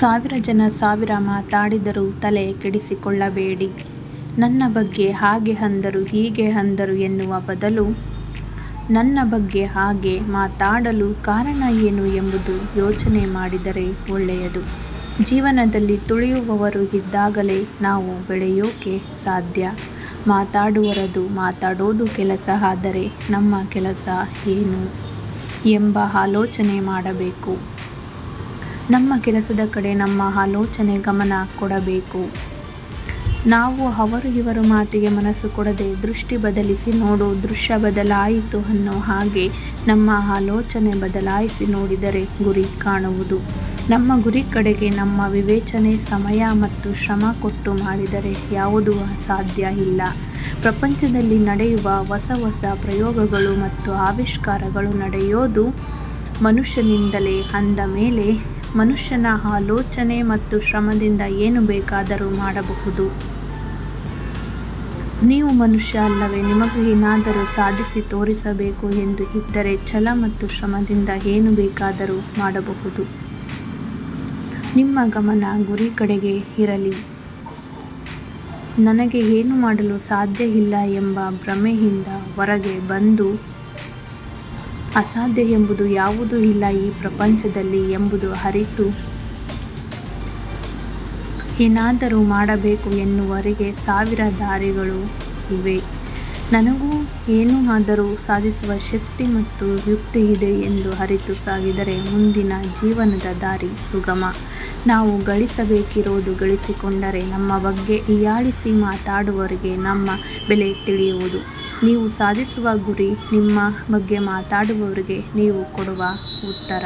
ಸಾವಿರ ಜನ ಸಾವಿರ ಮಾತಾಡಿದರೂ ತಲೆ ಕೆಡಿಸಿಕೊಳ್ಳಬೇಡಿ. ನನ್ನ ಬಗ್ಗೆ ಹಾಗೆ ಅಂದರು, ಹೀಗೆ ಅಂದರು ಎನ್ನುವ ಬದಲು ನನ್ನ ಬಗ್ಗೆ ಹಾಗೆ ಮಾತಾಡಲು ಕಾರಣ ಏನು ಎಂಬುದು ಯೋಚನೆ ಮಾಡಿದರೆ ಒಳ್ಳೆಯದು. ಜೀವನದಲ್ಲಿ ತುಳಿಯುವವರು ಇದ್ದಾಗಲೇ ನಾವು ಬೆಳೆಯೋಕೆ ಸಾಧ್ಯ. ಮಾತಾಡುವರದು ಮಾತಾಡೋದು ಕೆಲಸ, ಆದರೆ ನಮ್ಮ ಕೆಲಸ ಏನು ಎಂಬ ಆಲೋಚನೆ ಮಾಡಬೇಕು. ನಮ್ಮ ಕೆಲಸದ ಕಡೆ ನಮ್ಮ ಆಲೋಚನೆ ಗಮನ ಕೊಡಬೇಕು. ನಾವು ಅವರು ಇವರ ಮಾತಿಗೆ ಮನಸ್ಸು ಕೊಡದೆ ದೃಷ್ಟಿ ಬದಲಿಸಿ ನೋಡು, ದೃಶ್ಯ ಬದಲಾಯಿತು ಅನ್ನೋ ಹಾಗೆ ನಮ್ಮ ಆಲೋಚನೆ ಬದಲಾಯಿಸಿ ನೋಡಿದರೆ ಗುರಿ ಕಾಣುವುದು. ನಮ್ಮ ಗುರಿ ಕಡೆಗೆ ನಮ್ಮ ವಿವೇಚನೆ, ಸಮಯ ಮತ್ತು ಶ್ರಮ ಕೊಟ್ಟು ಮಾಡಿದರೆ ಯಾವುದೂ ಅಸಾಧ್ಯ ಇಲ್ಲ. ಪ್ರಪಂಚದಲ್ಲಿ ನಡೆಯುವ ಹೊಸ ಹೊಸ ಪ್ರಯೋಗಗಳು ಮತ್ತು ಆವಿಷ್ಕಾರಗಳು ನಡೆಯೋದು ಮನುಷ್ಯನಿಂದಲೇ ಅಂದ ಮೇಲೆ ಮನುಷ್ಯನ ಆಲೋಚನೆ ಮತ್ತು ಶ್ರಮದಿಂದ ಏನು ಬೇಕಾದರೂ ಮಾಡಬಹುದು. ನೀವು ಮನುಷ್ಯ ಅಲ್ಲವೇ? ನಿಮಗೆ ಏನಾದರೂ ಸಾಧಿಸಿ ತೋರಿಸಬೇಕು ಎಂದು ಇದ್ದರೆ ಛಲ ಮತ್ತು ಶ್ರಮದಿಂದ ಏನು ಬೇಕಾದರೂ ಮಾಡಬಹುದು. ನಿಮ್ಮ ಗಮನ ಗುರಿ ಕಡೆಗೆ ಇರಲಿ. ನನಗೆ ಏನು ಮಾಡಲು ಸಾಧ್ಯ ಇಲ್ಲ ಎಂಬ ಭ್ರಮೆಯಿಂದ ಹೊರಗೆ ಬಂದು ಅಸಾಧ್ಯ ಎಂಬುದು ಯಾವುದೂ ಇಲ್ಲ ಈ ಪ್ರಪಂಚದಲ್ಲಿ ಎಂಬುದು ಅರಿತು. ಏನಾದರೂ ಮಾಡಬೇಕು ಎನ್ನುವರೆಗೆ ಸಾವಿರ ದಾರಿಗಳು ಇವೆ. ನನಗೂ ಏನು ಆದರೂ ಸಾಧಿಸುವ ಶಕ್ತಿ ಮತ್ತು ಯುಕ್ತಿ ಇದೆ ಎಂದು ಅರಿತು ಸಾಗಿದರೆ ಮುಂದಿನ ಜೀವನದ ದಾರಿ ಸುಗಮ. ನಾವು ಗಳಿಸಬೇಕಿರೋದು ಗಳಿಸಿಕೊಂಡರೆ ನಮ್ಮ ಬಗ್ಗೆ ಹೀಯಾಳಿಸಿ ಮಾತಾಡುವವರಿಗೆ ನಮ್ಮ ಬೆಲೆ ತಿಳಿಯುವುದು. ನೀವು ಸಾಧಿಸುವ ಗುರಿ ನಿಮ್ಮ ಬಗ್ಗೆ ಮಾತಾಡುವವರಿಗೆ ನೀವು ಕೊಡುವ ಉತ್ತರ.